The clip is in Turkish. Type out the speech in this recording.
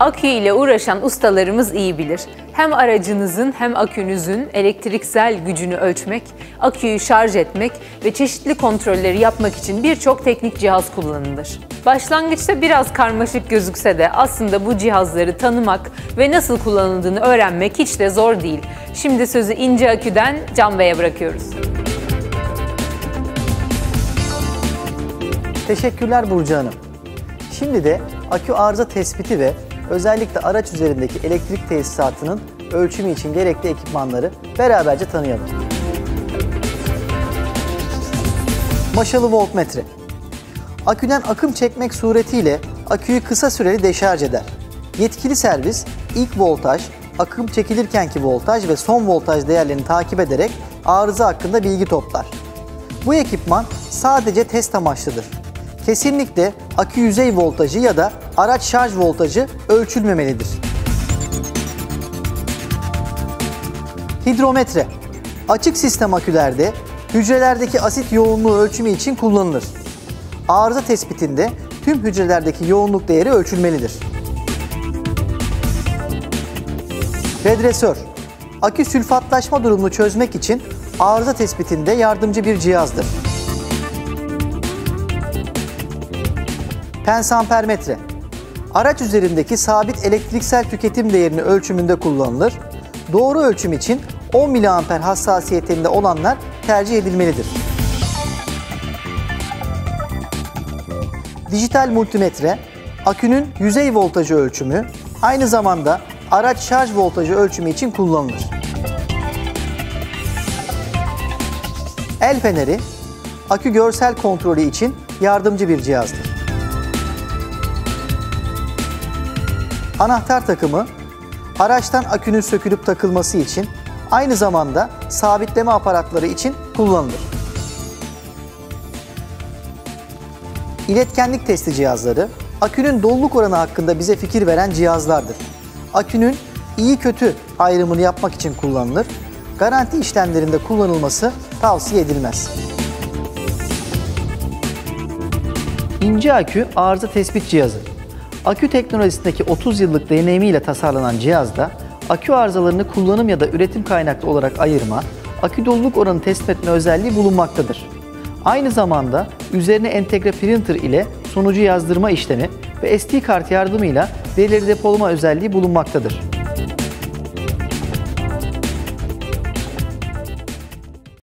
Akü ile uğraşan ustalarımız iyi bilir. Hem aracınızın hem akünüzün elektriksel gücünü ölçmek, aküyü şarj etmek ve çeşitli kontrolleri yapmak için birçok teknik cihaz kullanılır. Başlangıçta biraz karmaşık gözükse de aslında bu cihazları tanımak ve nasıl kullanıldığını öğrenmek hiç de zor değil. Şimdi sözü ince aküden Can Bey'e bırakıyoruz. Teşekkürler Burcu Hanım. Şimdi de akü arıza tespiti ve özellikle araç üzerindeki elektrik tesisatının ölçümü için gerekli ekipmanları beraberce tanıyalım. Maşalı voltmetre. Aküden akım çekmek suretiyle aküyü kısa süreli deşarj eder. Yetkili servis ilk voltaj, akım çekilirkenki voltaj ve son voltaj değerlerini takip ederek arıza hakkında bilgi toplar. Bu ekipman sadece test amaçlıdır. Kesinlikle akü yüzey voltajı ya da araç şarj voltajı ölçülmemelidir. Hidrometre Açık sistem akülerde hücrelerdeki asit yoğunluğu ölçümü için kullanılır. Arıza tespitinde tüm hücrelerdeki yoğunluk değeri ölçülmelidir. Redresör Akü sülfatlaşma durumunu çözmek için arıza tespitinde yardımcı bir cihazdır. Pensampermetre Araç üzerindeki sabit elektriksel tüketim değerini ölçümünde kullanılır. Doğru ölçüm için 10 mA hassasiyetinde olanlar tercih edilmelidir. Dijital multimetre, akünün yüzey voltajı ölçümü, aynı zamanda araç şarj voltajı ölçümü için kullanılır. El feneri, akü görsel kontrolü için yardımcı bir cihazdır. Anahtar takımı, araçtan akünün sökülüp takılması için, aynı zamanda sabitleme aparatları için kullanılır. İletkenlik testi cihazları, akünün doluluk oranı hakkında bize fikir veren cihazlardır. Akünün iyi kötü ayrımını yapmak için kullanılır. Garanti işlemlerinde kullanılması tavsiye edilmez. İnce akü arıza tespit cihazı. Akü teknolojisindeki 30 yıllık deneyimiyle tasarlanan cihazda akü arızalarını kullanım ya da üretim kaynaklı olarak ayırma, akü doluluk oranı tespit etme özelliği bulunmaktadır. Aynı zamanda üzerine entegre printer ile sonucu yazdırma işlemi ve SD kart yardımıyla verileri depolama özelliği bulunmaktadır.